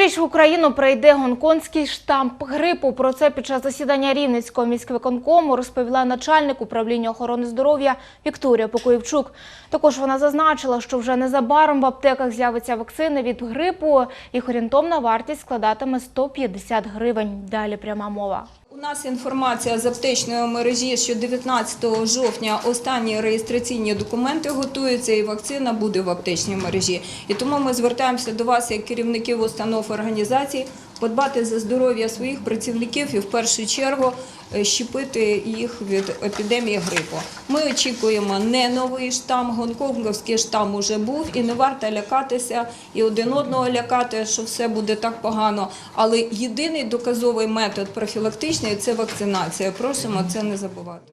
Цьогоріч в Україну прийде гонконгський штамп грипу. Про це під час засідання Рівненського міськвиконкому розповіла начальник управління охорони здоров'я Вікторія Покоївчук. Також вона зазначила, що вже незабаром в аптеках з'явиться вакцини від грипу. Їх орієнтовна вартість складатиме 150 гривень. Далі пряма мова. У нас інформація з аптечної мережі, що 19 жовтня останні реєстраційні документи готуються і вакцина буде в аптечній мережі. І тому ми звертаємося до вас, як керівників установ організацій, подбати за здоров'я своїх працівників і в першу чергу е, щепити їх від епідемії грипу. Ми очікуємо не новий штам, гонконгський штам уже був, і не варто лякатися і один одного лякати, що все буде так погано. Але єдиний доказовий метод профілактичний це вакцинація. Просимо це не забувати.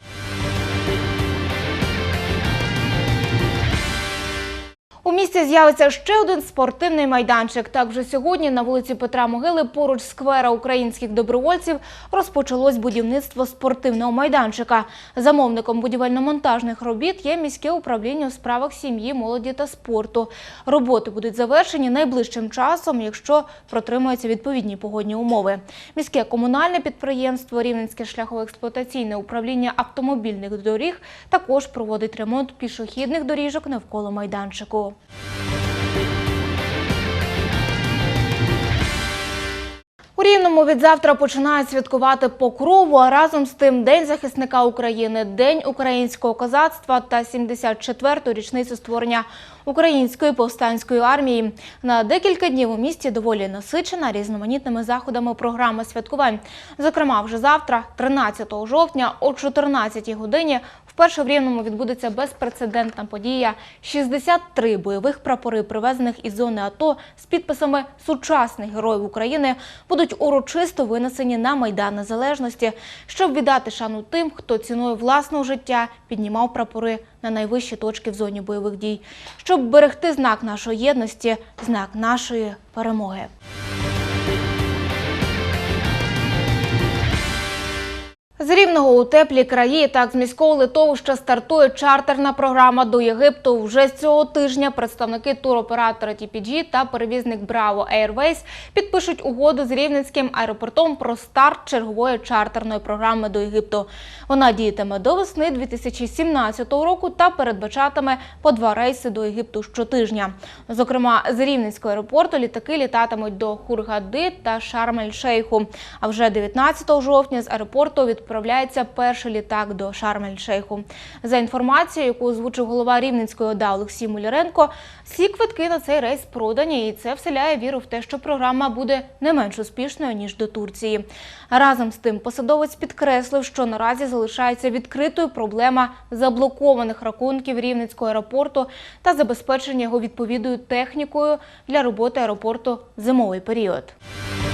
У місті з'явиться ще один спортивний майданчик. Так вже сьогодні на вулиці Петра Могили поруч сквера українських добровольців розпочалось будівництво спортивного майданчика. Замовником будівельно-монтажних робіт є міське управління у справах сім'ї, молоді та спорту. Роботи будуть завершені найближчим часом, якщо протримуються відповідні погодні умови. Міське комунальне підприємство Рівненське шляхово-експлуатаційне управління автомобільних доріг також проводить ремонт пішохідних доріжок навколо майданчику. У Рівному від завтра починають святкувати покрову, а разом з тим День захисника України, День українського козацтва та 74-ту річницю створення української повстанської армії. На декілька днів у місті доволі насичена різноманітними заходами програма святкувань. Зокрема, вже завтра, 13 жовтня, о 14 годині, вперше в Рівному відбудеться безпрецедентна подія. 63 бойових прапори, привезених із зони АТО з підписами сучасних героїв України, будуть урочисто винесені на Майдан Незалежності, щоб віддати шану тим, хто ціною власного життя піднімав прапори на найвищі точки в зоні бойових дій, щоб берегти знак нашої єдності, знак нашої перемоги. З Рівного у теплі краї так з міського литовища стартує чартерна програма до Єгипту. Вже з цього тижня представники туроператора TPG та перевізник Bravo Airways підпишуть угоду з Рівненським аеропортом про старт чергової чартерної програми до Єгипту. Вона діятиме до весни 2017 року та передбачатиме по два рейси до Єгипту щотижня. Зокрема, з Рівненського аеропорту літаки літатимуть до Хургади та Шарм-ель-Шейху. А вже 19 жовтня з аеропорту відправляється перший літак до Шарм-ель-Шейху. За інформацією, яку озвучив голова Рівненської ОДА Олексій Муляренко, всі квитки на цей рейс продані, і це вселяє віру в те, що програма буде не менш успішною ніж до Турції. Разом з тим, посадовець підкреслив, що наразі залишається відкритою проблема заблокованих рахунків Рівненського аеропорту та забезпечення його відповідною технікою для роботи аеропорту в зимовий період. –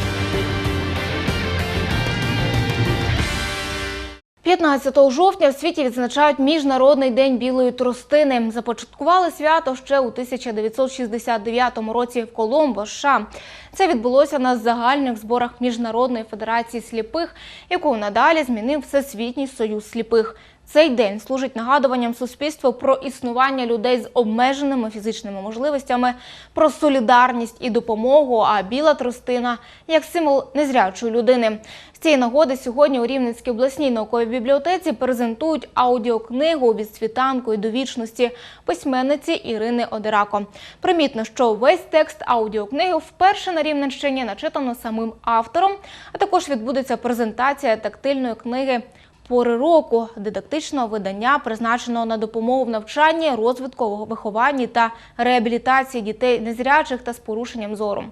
15 жовтня в світі відзначають Міжнародний день білої тростини. Започаткували свято ще у 1969 році в Коломбо, США. Це відбулося на загальних зборах Міжнародної федерації сліпих, яку надалі змінив Всесвітній союз сліпих. Цей день служить нагадуванням суспільству про існування людей з обмеженими фізичними можливостями, про солідарність і допомогу. А біла тростина як символ незрячої людини. З цієї нагоди сьогодні у Рівненській обласній науковій бібліотеці презентують аудіокнигу від світанку і до вічності письменниці Ірини Одерако. Примітно, що весь текст аудіокниги вперше на Рівненщині начитано самим автором, а також відбудеться презентація тактильної книги пори року дидактичного видання, призначеного на допомогу в навчанні, розвитку, вихованні та реабілітації дітей незрячих та з порушенням зору.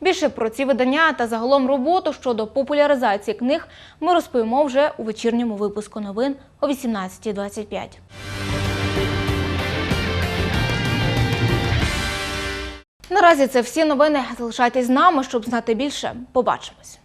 Більше про ці видання та загалом роботу щодо популяризації книг ми розповімо вже у вечірньому випуску новин о 18.25. Наразі це всі новини. Залишайтесь з нами, щоб знати більше. Побачимось.